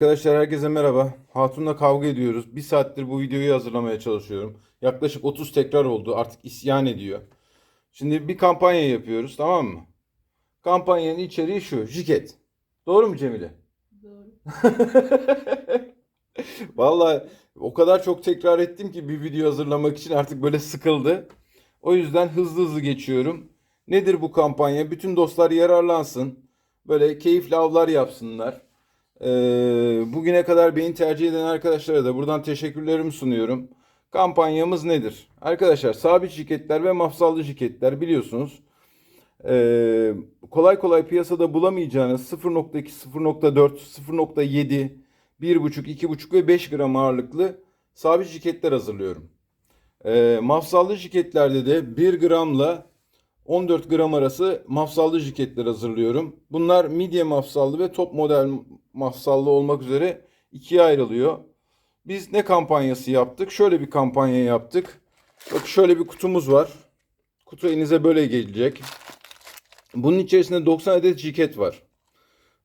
Arkadaşlar herkese merhaba. Hatun'la kavga ediyoruz. Bir saattir bu videoyu hazırlamaya çalışıyorum. Yaklaşık 30 tekrar oldu. Artık isyan ediyor. Şimdi bir kampanya yapıyoruz tamam mı? Kampanyanın içeriği şu. Jiket. Doğru mu Cemile? Doğru. Vallahi o kadar çok tekrar ettim ki bir video hazırlamak için artık böyle sıkıldı. O yüzden hızlı hızlı geçiyorum. Nedir bu kampanya? Bütün dostlar yararlansın. Böyle keyifli avlar yapsınlar. Ee, bugüne kadar beni tercih eden arkadaşlara da buradan teşekkürlerimi sunuyorum. Kampanyamız nedir? Arkadaşlar sabit şirketler ve mafsallı şirketler biliyorsunuz. Ee, kolay kolay piyasada bulamayacağınız 0.2, 0.4, 0.7, 1.5, 2.5 ve 5 gram ağırlıklı sabit şirketler hazırlıyorum. Ee, mafsallı şirketlerde de 1 gramla 14 gram arası mafsallı jiketler hazırlıyorum. Bunlar midye mafsallı ve top model mafsallı olmak üzere ikiye ayrılıyor. Biz ne kampanyası yaptık? Şöyle bir kampanya yaptık. Bak şöyle bir kutumuz var. Kutu elinize böyle gelecek. Bunun içerisinde 90 adet jiket var.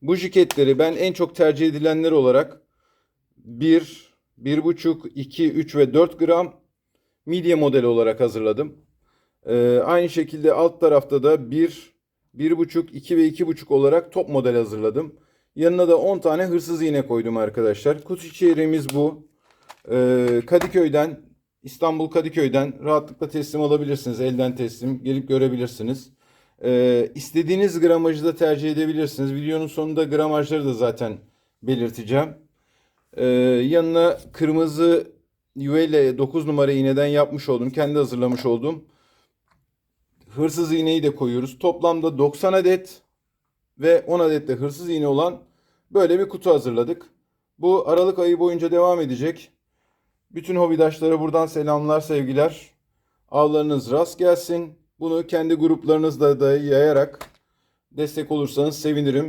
Bu jiketleri ben en çok tercih edilenler olarak 1, 1,5, 2, 3 ve 4 gram midye modeli olarak hazırladım. Ee, aynı şekilde alt tarafta da 1, 1,5, 2 ve 2,5 olarak top model hazırladım. Yanına da 10 tane hırsız iğne koydum arkadaşlar. Kutu içeriğimiz bu. Ee, Kadıköy'den, İstanbul Kadıköy'den rahatlıkla teslim alabilirsiniz. Elden teslim. Gelip görebilirsiniz. Ee, istediğiniz gramajı da tercih edebilirsiniz. Videonun sonunda gramajları da zaten belirteceğim. Ee, yanına kırmızı yüveyle 9 numara iğneden yapmış oldum. Kendi hazırlamış olduğum hırsız iğneyi de koyuyoruz. Toplamda 90 adet ve 10 adet de hırsız iğne olan böyle bir kutu hazırladık. Bu Aralık ayı boyunca devam edecek. Bütün hobidaşlara buradan selamlar, sevgiler. Avlarınız rast gelsin. Bunu kendi gruplarınızda da yayarak destek olursanız sevinirim.